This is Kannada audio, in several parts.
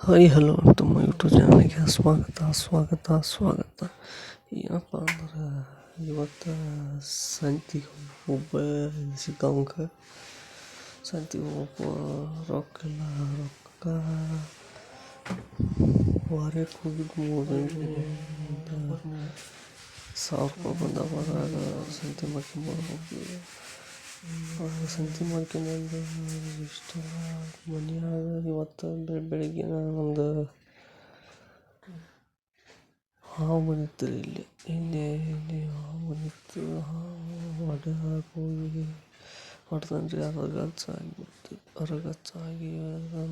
ಹಾಯ್ ಹಲೋ ತಮ್ಮ ಯೂಟ್ಯೂಬ್ ಚಾನಲ್ಗೆ ಸ್ವಾಗತ ಸ್ವಾಗತ ಸ್ವಾಗತ ಏನಪ್ಪ ಅಂದ್ರೆ ಇವತ್ತು ಸಂತಿಗೆ ಒಬ್ಬ ಸಿಕ್ಕವಂಕ ಸಂತಿಗೆ ಒಬ್ಬ ರೊಕ್ಕ ಇಲ್ಲ ರೊಕ್ಕ ವಾರಕ್ಕೆ ಹೋಗಿದ್ದು ಮೂರು ಸಾವಿರ ರೂಪಾಯಿ ಬಂದವ ಅದ್ರಾಗ ಸಂತಿ ಮಾಡ್ಕೊಂಬರ್ಬೇಕು ಸಂತಿ ಮಾಡ್ಕೊಂಬಂದು ಇಷ್ಟು ಮನ್ಯಾಗ ಇವತ್ತು ಬೆಳಗ್ಗೆ ಒಂದು ಹಾವು ಬಂದಿತ್ತು ರೀ ಇಲ್ಲಿ. ಇಲ್ಲಿ ಇಲ್ಲಿ ಹಾವು ಬಂದಿತ್ತು. ಹಾವು ಹೊಡ್ಯಾಕ ಹೋಗಿ ಹೊಡ್ದನ್ ರೀ ಅರಗಚ್ಚ ಆಗಿಬಿಡ್ತು. ಅರಗಚ್ಚ ಆಗಿ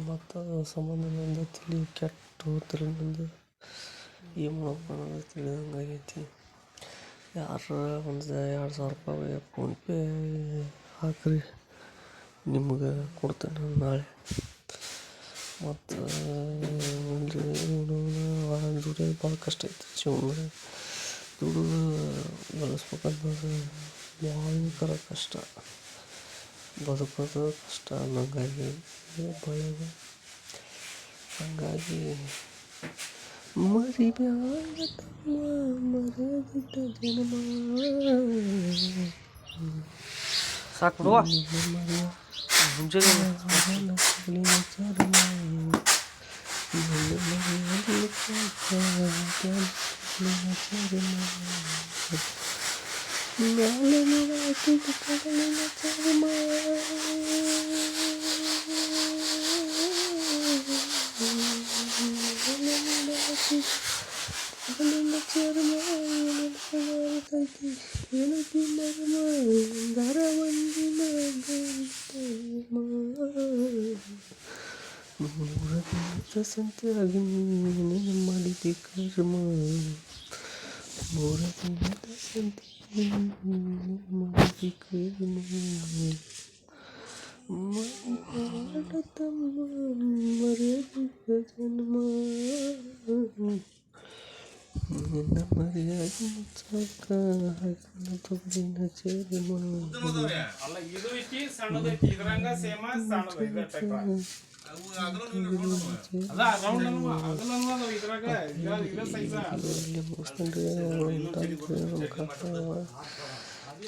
ಮತ್ತು ಅದು ಸಂಬಂಧ ನಂದು ತಲೆ ಕೆಟ್ಟು ಹೋತ್ರಿ ನಂದು ಏನು ಅನ್ನೋದು ತಿಳಿದಂಗೆ ಆಗೈತಿ ಯಾರ ಒಂದು ಎರಡು ಸಾವಿರ ರೂಪಾಯಿ ಫೋನ್ಪೇ ಹಾಕ್ರಿ ನಿಮ್ಗೆ ಕೊಡ್ತೇನೆ ನಾನು ನಾಳೆ ಮತ್ತು ದುಡಿಯೋದು ಭಾಳ ಕಷ್ಟ ಐತಿ ಜೀವನದಾಗ ದುಡಿದು ಗಳಿಸ್ಬೇಕಂತಂದ್ರೆ ಭಯಂಕರ ಕಷ್ಟ ಬದುಕೋದು ಕಷ್ಟ ಅನ್ನಂಗಾಗಿ ಬಾಳ್ಯಾಗ ಹಾಗಾಗಿ ಮರಿಬ್ಯಾಡ ತಮ್ಮ ಮರೆದಿದ್ದ ಜನ್ಮ ಸಾಕು ಬಿಡುವ ಮರೆಯ ಮುಂಜಾನೆ ಮನಸ್ಸಿನ ಚರ್ಮ sunt agni, malită karma. Morati nata sunt malită karma. Maratam, maratam, jnana. ಮರ್ಮ ದರ ಒಂದಿನ ನೂರ ದಿನದ ಸಂತೆಯಾಗಿ ನೀನು ಮಾಡಿದೆ ಕರ್ಮ ಮೂರ ದಿನದ ಸಂತೆಯಾಗಿ ನೀನು ಮಾಡಿದೆ ಕರ್ಮ ಮರಿಬೇಡ ತಮ್ಮ ಮರೆಯದಿದ್ದ ಜನ್ಮ ನಿನ್ನ ಮರೆಯಾಗಿ ಮುಚ್ಚಾಕ ಹಾಕಿನ ತೊಗಲಿನ ಚರ್ಮ ಅಲ್ಲ ಇದು ಐತಿ ಸಣ್ಣದೈತಿ ಇದ್ರಂಗ ಸೇಮ ಸಣ್ಣದ ಇದ ಟೈಪ ಅದ ರೌಂಡ್ ಅನ್ನು ಅಗಲ ಅನ್ನು ಇದ್ರಾಗ ಇದ ಇದ ಸೈಜ ಇಲ್ಲಿ ಮುಗಿಸ್ಕೊಂಡ್ರಿ ಹೊಂಟಾನ್ರಿ ನಮ್ಮ ಕಾಕ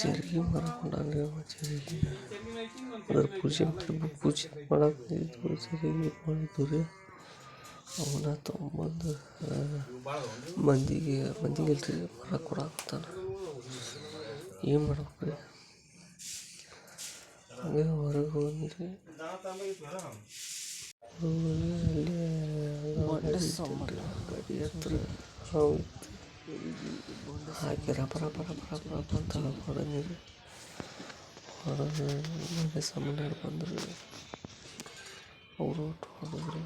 ಚರಿಗೆ ಮಾರ್ಕೊಂಡಾನ್ರಿ ಅವ ಚರಿಗೆ ಅದ್ರ ಪೂಜೆ ಮಾಡಿ ಪೂಜೆ ಮಾಡಕ್ಕೆ ಇದು ಚರಿಗೆ ಮಾಡಿದ್ದು ರೀ ಅವನ ತೊಗೊಂಬಂದು ಮಂದಿಗೆ ಮಂದಿಗೆ ಇಲ್ರಿ ಮರ ಕೊಡಾಕತ್ತಾನ ಏನು ಮಾಡ್ಬೇಕು? ರೀ ಹಂಗೆ ಹೊರಗೆ ಹೋದ್ರಿ ಗಾಡಿ ಹತ್ರ ಹಾವು ಇತ್ತು ಹಾಕಿ ರಪ ರಪ ರಪ ರಪ ರಪ ಅಂತ ಹೊಡೆದಿರಿ ಹೊಡೆದು ಅವರು ಹೊಡೆದ್ರು